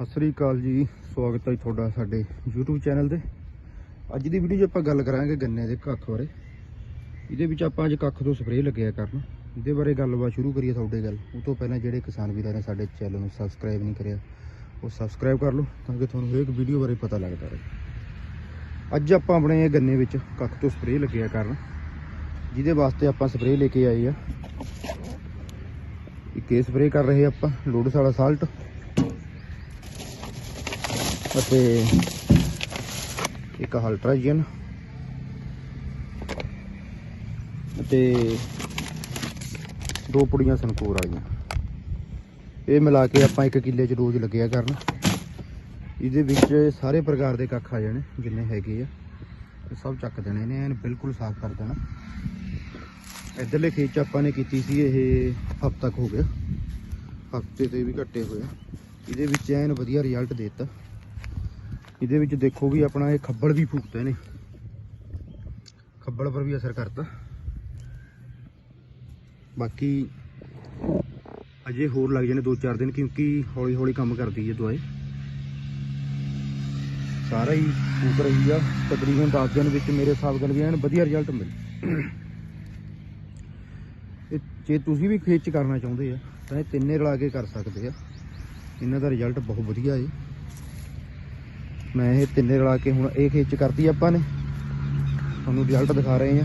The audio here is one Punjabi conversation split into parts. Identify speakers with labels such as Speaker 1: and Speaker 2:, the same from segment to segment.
Speaker 1: ਸਤਿ ਸ੍ਰੀ ਅਕਾਲ ਜੀ। ਸਵਾਗਤ ਹੈ ਜੀ ਤੁਹਾਡਾ ਸਾਡੇ YouTube ਚੈਨਲ ਤੇ। ਅੱਜ ਦੀ ਵੀਡੀਓ 'ਚ ਆਪਾਂ ਗੱਲ ਕਰਾਂਗੇ ਗੰਨੇ ਦੇ ਕੱਖ ਬਾਰੇ। ਇਹਦੇ ਵਿੱਚ ਆਪਾਂ ਅੱਜ ਕੱਖ ਤੋਂ ਸਪਰੇਅ ਲੱਗਿਆ ਕਰਨ। ਇਹਦੇ ਬਾਰੇ ਗੱਲਬਾਤ ਸ਼ੁਰੂ ਕਰੀਏ ਤੁਹਾਡੇ ਗੱਲ। ਉਹ ਤੋਂ ਪਹਿਲਾਂ ਜਿਹੜੇ ਕਿਸਾਨ ਵੀਰਾਂ ਨੇ ਸਾਡੇ ਚੈਨਲ ਨੂੰ ਸਬਸਕ੍ਰਾਈਬ ਨਹੀਂ ਕਰਿਆ, ਉਹ ਸਬਸਕ੍ਰਾਈਬ ਕਰ ਲਓ ਤਾਂ ਕਿ ਤੁਹਾਨੂੰ ਹਰੇਕ ਵੀਡੀਓ ਬਾਰੇ ਪਤਾ ਲੱਗਦਾ ਰਹੇ। ਅੱਜ ਆਪਾਂ ਆਪਣੇ ਗੰਨੇ ਵਿੱਚ ਕੱਖ ਤੋਂ ਸਪਰੇਅ ਲੱਗਿਆ ਕਰਨ। ਜਿਹਦੇ ਵਾਸਤੇ ਆਪਾਂ ਸਪਰੇਅ ਲੈ ਕੇ ਆਏ ਆ। ਇੱਕ ਇਹ ਸਪਰੇਅ ਕਰ ਰਹੇ ਆਪਾਂ ਲੋਡਸ ਵਾਲਾ ਸਾਲਟ ਅਤੇ ਇੱਕ ਹਲਟਰਾਜਨ ਅਤੇ ਦੋ ਪੁੜੀਆਂ ਸੰਕੂਰ ਵਾਲੀਆਂ। ਇਹ ਮਿਲਾ ਕੇ ਆਪਾਂ ਇੱਕ ਕਿੱਲੇ 'ਚ ਰੋਜ਼ ਲੱਗਿਆ ਕਰਨ। ਇਹਦੇ ਵਿੱਚ ਸਾਰੇ ਪ੍ਰਕਾਰ ਦੇ ਕੱਖ ਆ ਜਾਣੇ, ਜਿੰਨੇ ਹੈਗੇ ਆ। ਇਹ ਸਭ ਚੱਕ ਦੇਣੇ ਨੇ ਐਨ ਬਿਲਕੁਲ ਸਾਫ਼ ਕਰ ਦੇਣਾ। ਇਧਰਲੇ ਖੇਤ 'ਚ ਆਪਾਂ ਨੇ ਕੀਤੀ ਸੀ ਇਹ ਹਫ਼ਤਾ ਤੱਕ ਹੋ ਗਿਆ। ਹਫ਼ਤੇ ਤੇ ਵੀ ਘੱਟੇ ਹੋਏ ਇਹਦੇ ਵਿੱਚ ਐਨ ਵਧੀਆ ਰਿਜ਼ਲਟ ਦਿੱਤਾ। ਇਹਦੇ ਵਿੱਚ ਦੇਖੋ ਵੀ ਆਪਣਾ ਇਹ ਖੱਬਲ ਵੀ ਫੂਕਦੇ ਨੇ। ਖੱਬਲ ਪਰ ਵੀ ਅਸਰ ਕਰਦਾ ਬਾਕੀ ਅਜੇ ਹੋਰ ਲੱਗ ਜਾਣੇ 2-4 ਦਿਨ ਕਿਉਂਕਿ ਹੌਲੀ ਹੌਲੀ ਕੰਮ ਕਰਦੀ ਹੈ ਦਵਾਈ ਸਾਰਾ ਹੀ ਫੂਕ ਰਹੀ ਆ। ਤਕਰੀਬਨ 10 ਦਿਨ ਵਿੱਚ ਮੇਰੇ ਹਿਸਾਬ ਨਾਲ ਵੀ ਐਨ ਵਧੀਆ ਰਿਜ਼ਲਟ ਮਿਲ। ਇਹ ਜੇ ਤੁਸੀਂ ਵੀ ਖੇਤ ਚ ਕਰਨਾ ਚਾਹੁੰਦੇ ਆ, ਤਾਂ ਇਹ ਤਿੰਨੇ ਰਲਾ ਕੇ ਕਰ ਸਕਦੇ ਆ। ਇਹਨਾਂ ਦਾ ਰਿਜ਼ਲਟ ਬਹੁਤ ਵਧੀਆ ਹੈ ਮੈਂ ਇਹ ਤਿੰਨੇ ਰਲਾ ਕੇ ਹੁਣ ਇਹ ਖੇਤ ਚ ਕਰਤੀ ਆਪਾਂ ਨੇ। ਤੁਹਾਨੂੰ ਰਿਜ਼ਲਟ ਦਿਖਾ ਰਹੇ ਆ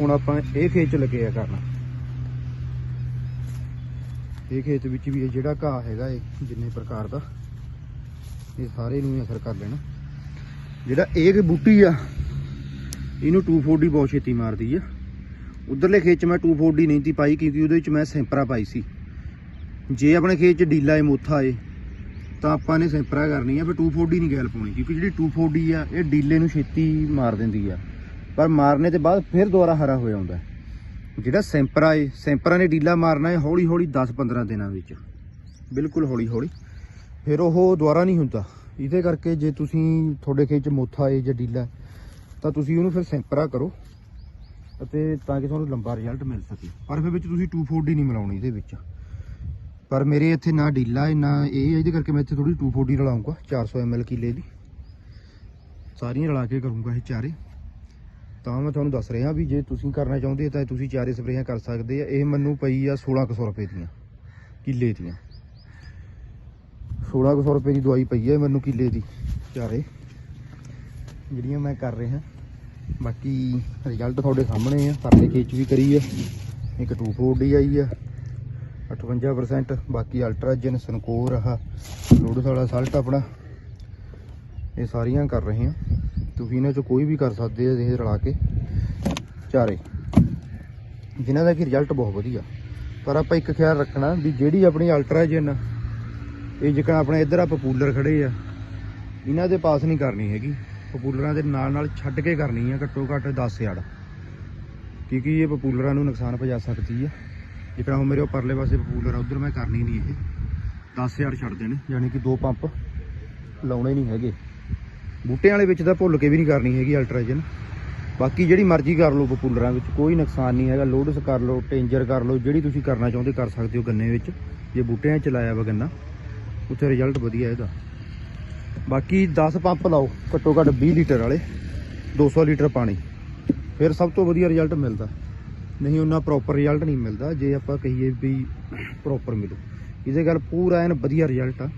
Speaker 1: ਹੁਣ ਆਪਾਂ ਇਹ ਖੇਤ ਚ ਲੱਗੇ ਆ ਕਰਨਾ। ਇਹ ਖੇਤ ਵਿੱਚ ਵੀ ਇਹ ਜਿਹੜਾ ਘਾਹ ਹੈਗਾ ਇਹ, ਜਿੰਨੇ ਪ੍ਰਕਾਰ ਦਾ, ਇਹ ਸਾਰੇ ਨੂੰ ਅਸਰ ਕਰ ਲੈਣਾ। ਜਿਹੜਾ ਇਹ ਬੂਟੀ ਆ, ਇਹਨੂੰ 240 ਬਹੁਤ ਛੇਤੀ ਮਾਰਦੀ ਆ। ਉਧਰਲੇ ਖੇਤ 'ਚ ਮੈਂ 240 ਨਹੀਂ ਤੀ ਪਾਈ, ਕਿਉਂਕਿ ਉਹਦੇ ਵਿੱਚ ਮੈਂ ਸੈਂਪਰਾ ਪਾਈ ਸੀ। ਜੇ ਆਪਣੇ ਖੇਤ 'ਚ ਡੀਲਾ ਏ ਮੋਥਾ ਏ ਤਾਂ ਆਪਾਂ ਨੇ ਸੈਂਪਰਾ ਕਰਨੀ ਆ, ਫਿਰ 240 ਨਹੀਂ ਗੈਲ ਪਾਉਣੀ, ਕਿਉਂਕਿ ਜਿਹੜੀ 240 ਆ, ਇਹ ਡੀਲੇ ਨੂੰ ਛੇਤੀ ਮਾਰ ਦਿੰਦੀ ਆ। ਪਰ ਮਾਰਨੇ ਤੇ ਬਾਅਦ ਫਿਰ ਦੁਬਾਰਾ ਹਰਾ ਹੋ ਜਾਂਦਾ ਜਿਹੜਾ ਸੈਂਪਰਾ ਏ ਸੈਂਪਰਾ ਨੇ ਡੀਲਾ ਮਾਰਨਾ ਏ ਹੌਲੀ ਹੌਲੀ 10-15 ਦਿਨਾਂ ਵਿੱਚ। ਬਿਲਕੁਲ ਹੌਲੀ ਹੌਲੀ ਫਿਰ ਉਹ ਦੁਬਾਰਾ ਨਹੀਂ ਹੁੰਦਾ। ਇਹਦੇ ਕਰਕੇ ਜੇ ਤੁਸੀਂ ਤੁਹਾਡੇ ਖੇਤ 'ਚ ਮੋਥਾ ਏ ਜਾਂ ਡੀਲਾ ਤਾਂ ਤੁਸੀਂ ਉਹਨੂੰ ਫਿਰ ਸੈਂਪਰਾ ਕਰੋ ਅਤੇ ਤਾਂ ਕਿ ਤੁਹਾਨੂੰ ਲੰਬਾ ਰਿਜ਼ਲਟ ਮਿਲ ਸਕੇ। ਪਰ ਫਿਰ ਵਿੱਚ ਤੁਸੀਂ 240 ਨਹੀਂ ਮਿਲਾਉਣੀ ਇਹਦੇ ਵਿੱਚ। ਪਰ ਮੇਰੇ ਇੱਥੇ ਨਾ ਢੀਲਾ ਹੈ ਨਾ ਇਹ ਹੈ, ਇਹਦੇ ਕਰਕੇ ਮੈਂ ਇੱਥੇ ਥੋੜੀ 240 ਰਲਾਉਂਗਾ 400 ml ਕਿੱਲੇ ਦੀ। ਸਾਰੀਆਂ ਰਲਾ ਕੇ ਕਰੂੰਗਾ ਇਹ ਚਾਰੇ। ਤਾਂ ਮੈਂ ਤੁਹਾਨੂੰ ਦੱਸ ਰਿਹਾ ਵੀ ਜੇ ਤੁਸੀਂ ਕਰਨਾ ਚਾਹੁੰਦੇ ਤਾਂ ਤੁਸੀਂ ਚਾਰੇ ਸਪਰੇਆਂ ਕਰ ਸਕਦੇ ਆ। ਇਹ ਮੈਨੂੰ ਪਈ ਆ 1600 ਰੁਪਏ ਦੀਆਂ ਕਿੱਲੇ ਦੀਆਂ। 1600 ਰੁਪਏ ਦੀ ਦਵਾਈ ਪਈ ਹੈ ਮੈਨੂੰ ਕਿੱਲੇ ਦੀ ਚਾਰੇ। ਜਿਹੜੀਆਂ ਮੈਂ ਕਰ ਰਿਹਾ। ਬਾਕੀ ਰਿਜ਼ਲਟ ਤੁਹਾਡੇ ਸਾਹਮਣੇ ਆ ਪਰਲੇ ਖੇਚ ਵੀ ਕਰੀ ਆ। ਇੱਕ 240 ਆਈ ਆ। 58% ਬਾਕੀ ਅਲਟਰਾਜਨ ਸਨਕੋਰ ਆਹ ਲੋਡ ਵਾਲਾ ਸਲਟ ਆਪਣਾ ਇਹ ਸਾਰੀਆਂ ਕਰ ਰਹੇ ਆ। ਤੁਸੀਂ ਇਹਨਾਂ ਚੋਂ ਕੋਈ ਵੀ ਕਰ ਸਕਦੇ ਆ, ਇਹ ਰਲਾ ਕੇ ਚਾਰੇ। ਜਿਨ੍ਹਾਂ ਦਾ ਕਿ ਰਿਜ਼ਲਟ ਬਹੁਤ ਵਧੀਆ। ਪਰ ਆਪਾਂ ਇੱਕ ਖਿਆਲ ਰੱਖਣਾ ਵੀ ਜਿਹੜੀ ਆਪਣੀ ਅਲਟਰਾਜਨ ਇਹ ਜਿਹੜਾ ਆਪਣੇ ਇੱਧਰ ਆ ਪਪੂਲਰ ਖੜੇ ਆ, ਇਹਨਾਂ ਦੇ ਪਾਸ ਨਹੀਂ ਕਰਨੀ ਹੈਗੀ। ਪਪੂਲਰਾਂ ਦੇ ਨਾਲ ਨਾਲ ਛੱਡ ਕੇ ਕਰਨੀ ਆ, ਘੱਟੋ ਘੱਟ 10 ਯਾਰਡ ਕਿਉਂਕਿ ਇਹ ਪਪੂਲਰਾਂ ਨੂੰ ਨੁਕਸਾਨ ਪਹੁੰਚਾ ਸਕਦੀ ਆ। ਜਿਹੜਾ ਉਹ ਮੇਰੇ ਉਹ ਪਰਲੇ ਪਾਸੇ ਪਪੂਲਰ ਆ, ਉਧਰ ਮੈਂ ਕਰਨੀ ਨਹੀਂ ਇਹ। 10 ਯਾਰਡ ਛੱਡ ਦੇਣੇ, ਯਾਨੀ ਕਿ ਦੋ ਪੰਪ ਲਾਉਣੇ ਨਹੀਂ ਹੈਗੇ। ਬੂਟਿਆਂ ਵਾਲੇ ਵਿੱਚ ਤਾਂ ਭੁੱਲ ਕੇ ਵੀ ਨਹੀਂ ਕਰਨੀ ਹੈਗੀ ਅਲਟਰਾਜਨ ਬਾਕੀ ਜਿਹੜੀ ਮਰਜ਼ੀ ਕਰ ਲਓ ਪਪੂਲਰਾਂ ਵਿੱਚ, ਕੋਈ ਨੁਕਸਾਨ ਨਹੀਂ ਹੈਗਾ। ਲੋਡਸ ਕਰ ਲਓ ਟੇਂਜਰ ਕਰ ਲਓ, ਜਿਹੜੀ ਤੁਸੀਂ ਕਰਨਾ ਚਾਹੁੰਦੇ ਕਰ ਸਕਦੇ ਹੋ ਗੰਨੇ ਵਿੱਚ। ਜੇ ਬੂਟਿਆਂ 'ਚ ਲਾਇਆ ਵਾ ਗੰਨਾ, ਉੱਥੇ ਰਿਜ਼ਲਟ ਵਧੀਆ ਇਹਦਾ। ਬਾਕੀ 10 ਪੰਪ ਲਾਓ, ਘੱਟੋ ਘੱਟ 20 ਲੀਟਰ ਵਾਲੇ 200 ਲੀਟਰ ਪਾਣੀ। ਫਿਰ ਸਭ ਤੋਂ ਵਧੀਆ ਰਿਜ਼ਲਟ ਮਿਲਦਾ। ਨਹੀਂ, ਉਹਨਾਂ ਪ੍ਰੋਪਰ ਰਿਜ਼ਲਟ ਨਹੀਂ ਮਿਲਦਾ। ਜੇ ਆਪਾਂ ਕਹੀਏ ਵੀ ਪ੍ਰੋਪਰ ਮਿਲੂ। ਇਹਦੇ ਗੱਲ ਪੂਰਾ ਐਨ ਵਧੀਆ ਰਿਜ਼ਲਟ ਆ।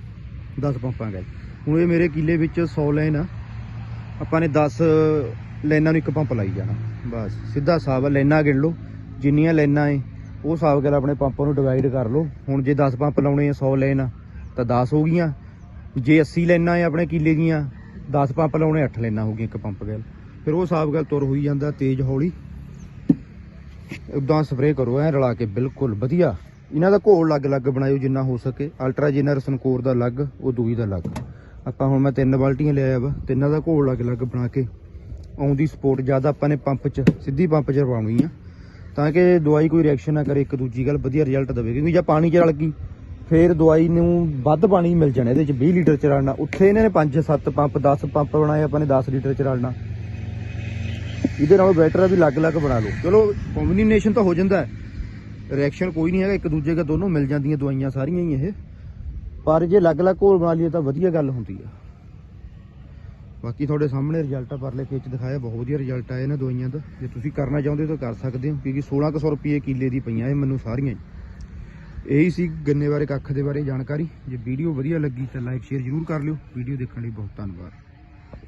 Speaker 1: 10 ਪੰਪਾਂ ਦਾ ਹੁਣ ਇਹ ਮੇਰੇ ਕਿੱਲੇ ਵਿੱਚ 100 ਲਾਈਨ ਆ। ਆਪਾਂ ਨੇ 10 ਲਾਈਨਾਂ ਨੂੰ ਇੱਕ ਪੰਪ ਲਾਈ ਜਾਣਾ। ਬਸ, ਸਿੱਧਾ ਹਿਸਾਬ ਲਾਈਨਾਂ ਗਿਣ ਲਓ। ਜਿੰਨੀਆਂ ਲਾਈਨਾਂ ਏ ਉਹ ਹਿਸਾਬ ਨਾਲ ਆਪਣੇ ਪੰਪਾਂ ਨੂੰ ਡਿਵਾਈਡ ਕਰ ਲਓ। ਹੁਣ ਜੇ 10 ਪੰਪ ਲਾਉਣੇ ਆ 100 ਲਾਈਨ ਤਾਂ 10 ਹੋ ਗਈਆਂ। ਜੇ 80 ਲਾਈਨਾਂ ਏ ਆਪਣੇ ਕਿੱਲੇ ਦੀਆਂ 10 ਪੰਪ ਲਾਉਣੇ 8 ਲਾਈਨਾਂ ਹੋ ਗਈਆਂ ਇੱਕ ਪੰਪ ਗੱਲ। ਫਿਰ ਉਹ ਹਿਸਾਬ ਗੱਲ ਤੁਰ ਹੋਈ ਜਾਂਦਾ ਤੇਜ਼ ਹੌਲੀ। ਉਦਾਂ ਸਪਰੇਅ ਕਰੋ, ਐ ਰਲਾ ਕੇ ਬਿਲਕੁਲ ਵਧੀਆ। ਇਹਨਾਂ ਦਾ ਘੋਲ ਅਲੱਗ-ਅਲੱਗ ਬਣਾਇਓ ਜਿੰਨਾ ਹੋ ਸਕੇ। ਅਲਟਰਾ ਜੇਨਰ ਸਨਕੋਰ ਦਾ ਅਲੱਗ, ਉਹ ਦੂਈ ਦਾ ਅਲੱਗ। ਆਪਾਂ ਹੁਣ ਮੈਂ ਤਿੰਨ ਬਾਲਟੀਆਂ ਲਿਆਇਆ ਵਾ ਤਿੰਨਾਂ ਦਾ ਘੋਲ ਅਲੱਗ-ਅਲੱਗ ਬਣਾ ਕੇ ਆਉਂਦੀ ਸਪੋਰਟ ਜ਼ਿਆਦਾ ਆਪਾਂ ਨੇ ਪੰਪ 'ਚ, ਸਿੱਧੀ ਪੰਪ 'ਚ ਰਵਾਉਣੀ ਆ। ਤਾਂ ਕਿ ਦਵਾਈ ਕੋਈ ਰਿਐਕਸ਼ਨ ਨਾ ਕਰੇ, ਇੱਕ ਦੂਜੀ ਗੱਲ ਵਧੀਆ ਰਿਜ਼ਲਟ ਦੇਵੇ। ਕਿਉਂਕਿ ਜੇ ਪਾਣੀ 'ਚ ਰਲ ਗਈ, ਫੇਰ ਦਵਾਈ ਨੂੰ ਵੱਧ ਪਾਣੀ ਮਿਲ ਜਾਣਾ ਇਹਦੇ 'ਚ 20 ਲੀਟਰ ਚ ਰਲਣਾ। ਉੱਥੇ ਇਹਨਾਂ ਨੇ 5-7 ਪੰਪ 10 ਪੰਪ ਬਣਾਏ, ਆਪਾਂ ਨੇ 10 ਲੀਟਰ ਚ ਰਲਣਾ। ਇਹਦੇ ਨਾਲੋਂ ਬੈਟਰ ਆ ਵੀ ਅਲੱਗ-ਅਲੱਗ ਬਣਾ ਲਓ। ਚਲੋ ਕੰਬੀਨੇਸ਼ਨ ਤਾਂ ਹੋ ਜਾਂਦਾ ਹੈ। ਰਿਐਕਸ਼ਨ ਕੋਈ ਨਹੀਂ ਹੈਗਾ, ਇੱਕ ਦੂਜੇ ਦਾ ਦੋਨੋਂ ਮਿਲ ਜਾਂਦੀਆਂ ਦਵਾਈਆਂ ਸਾਰੀਆਂ ਹੀ ਇਹ। ਪਰ ਜੇ ਅਲੱਗ-ਅਲੱਗ ਘੋਲ ਬਣਾ ਲਈਏ ਤਾਂ ਵਧੀਆ ਗੱਲ ਹੁੰਦੀ ਆ। ਬਾਕੀ ਤੁਹਾਡੇ ਸਾਹਮਣੇ ਰਿਜ਼ਲਟ ਆ, ਪਰਲੇ ਖੇਚ ਦਿਖਾਇਆ, ਬਹੁਤ ਵਧੀਆ ਰਿਜ਼ਲਟ ਆਏ ਇਹਨਾਂ ਦਵਾਈਆਂ ਦਾ। ਜੇ ਤੁਸੀਂ ਕਰਨਾ ਚਾਹੁੰਦੇ ਹੋ ਤਾਂ ਕਰ ਸਕਦੇ ਹੋ, ਕਿਉਂਕਿ 1600 ਰੁਪਏ ਕਿੱਲੇ ਦੀ ਪਈਆਂ ਇਹ ਮੈਨੂੰ ਸਾਰੀਆਂ ਇਹੀ ਸੀ ਗੰਨੇ ਬਾਰੇ, ਕੱਖ ਦੇ ਬਾਰੇ ਜਾਣਕਾਰੀ। ਜੇ ਵੀਡੀਓ ਵਧੀਆ ਲੱਗੀ ਤਾਂ ਲਾਈਕ ਸ਼ੇਅਰ ਜ਼ਰੂਰ ਕਰ ਲਿਓ। ਵੀਡੀਓ ਦੇਖਣ ਲਈ ਬਹੁਤ ਧੰਨਵਾਦ।